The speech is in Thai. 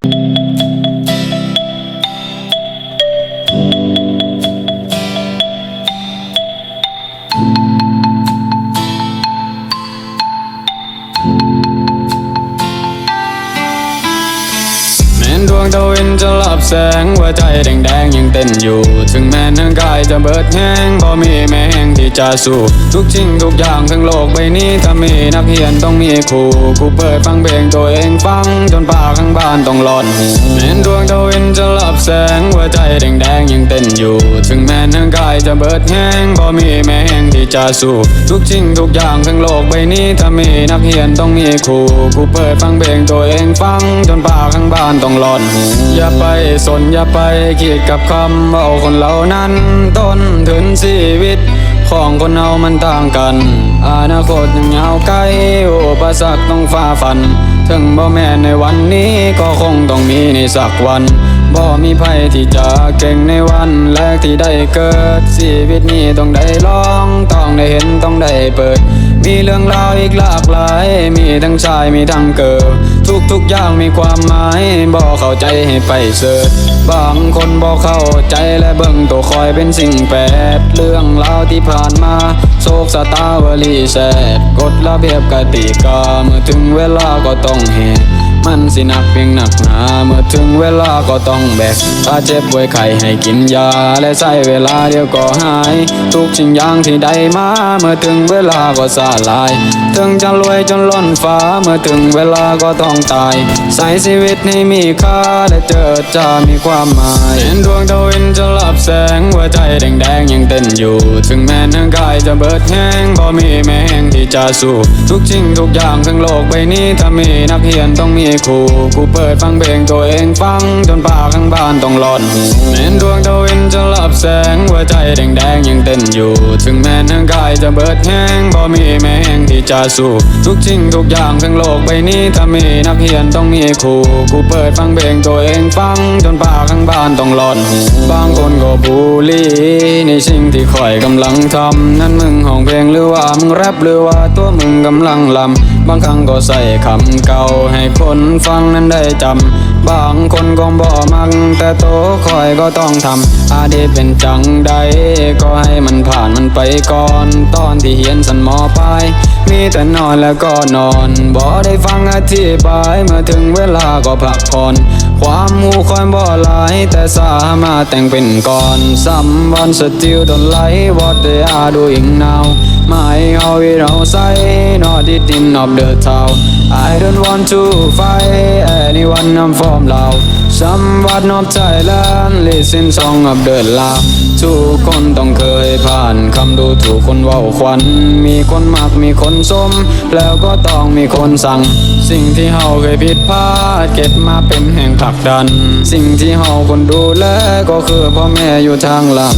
แม้ดวงตะวินจะลับแสงหัวใจแดงๆยังเต้นอยู่ ถึงแม้ทั้งกายจะเบิดแห้งบ่มีแม้ ที่จะสู้ทุกสิ่งทุกอย่างทั้งโลกใบนี้ถ้ามีนักเรียนต้องมีครูกูเปิดฟังเพลงตัวเองฟังจนปากข้างบ้านต้องหลอนหูแม้นดวงตะวินจะลับแสงหัวใจแดงๆยังเต้นอยู่ ถึงแม้ทั้งกายจะเบิดแห้งบ่มีแม้แห้งที่จะสู้ทุกสิ่งทุกอย่างทั้งโลกใบนี้ถ้ามีนักเรียนต้องมีครูกูเปิดฟังเพลงตัวเองฟังจนปากข้างบ้านต้องหลอนอย่าไปสนอย่าไปคิดกับคำเอาคนเหล่านั้นต้นถึงชีวิต ของคนเรามันต่างกัน อนาคตยังยาวไกลอุปสรรคต้องฝ่าฟัน ถึงบ่แม่ในวันนี้ก็คงต้องมีในสักวันบ่มีไพ่ที่จะเก่งในวันแรกที่ได้เกิดชีวิตนี้ต้องได้ลอง ต้องได้เห็นต้องได้เปิด มีเรื่องราวอีกหลากหลาย มีทั้งชายมีทั้งเกิดทุกทุกอย่างมีความหมายบอกเข้าใจให้ไปเสิร์ชบางคนบอกเข้าใจและเบิ่งตัวคอยเป็นสิ่งแปดเรื่องราวที่ผ่านมาโศกสตาวลีแสดกฎระเบียบกติกาเมื่อถึงเวลาก็ต้องเหตุ มันสิหนักเพียงหนักหนาเมื่อถึงเวลาก็ต้องแบก ถ้าเจ็บป่วยไข้ให้กินยา และใช้เวลาเดียวก็หาย ทุกสิ่งอย่างที่ได้มา เมื่อถึงเวลาก็สลาย ถึงจะรวยจนล้นฟ้า เมื่อถึงเวลาก็ต้องตายใส่ชีวิตให้มีค่าและเจอจะมีความหมายเห็นดวงดาว แสงหัวใจแดงๆยังเต้นอยู่ ถึงแม้ทั้งกายจะเบิดแห้งบ่มีแม้แห้งที่จะสู้ ทุกสิ่งทุกอย่างทั้งโลกใบนี้ถ้ามีนักเรียนต้องมีครูกูเปิดฟังเพลงตัวเองฟังจนปากข้างบ้านต้องหลอนหูแม้นดวงตะวินจะลับแสงหัวใจแดงๆยังเต้นอยู่ ถึงแม้ทั้งกายจะเบิดแห้งบ่มีแม้แห้งที่จะสู้ทุกสิ่งทุกอย่างทั้งโลกใบนี้ถ้ามีนักเรียนต้องมีครูกูเปิดฟังเพลงตัวเองฟังจนปากข้างบ้านต้องหลอนหูบางคนก็บูลลี่ในสิ่งที่ข่อยกำลังทำนั่นมึงห้องเพลงหรือว่ามึงแรปหรือว่าตัวมึงกำลังลำบางครั้งก็ใส่คำเก่าให้คนฟังนั้นได้จำบางคนก็บ่มักแต่โตคอยก็ต้องทำอาดีเป็นจังใดก็ให้มันผ่านมันไปก่อน ตอนที่เฮียนสันมอปลายมีแต่นอนแล้วก็นอนบ่ได้ฟังอธิบายเมื่อถึงเวลาก็พักผ่อน ความหูคอยบ่หลายแต่สามารถแต่งเป็นก่อนซ้ำวันสติลดนไหลวอดเดียดูอิงนาวไม่เอาวิเราใส่นอดิดินนอบเดือดเทา I don't want to fight anyone I'm from เรา Somewhat of Thailand listen song of the love ทุกคนต้องเคยผ่านคำดูถูกคนว่าควัน มีคนมากมีคนสม แล้วก็ต้องมีคนสั่ง สิ่งที่เฮาเคยผิดพลาดเก็บมาเป็นแห่งผากดัน สิ่งที่เฮาคนดูแลก็คือพ่อแม่อยู่ทางหลัง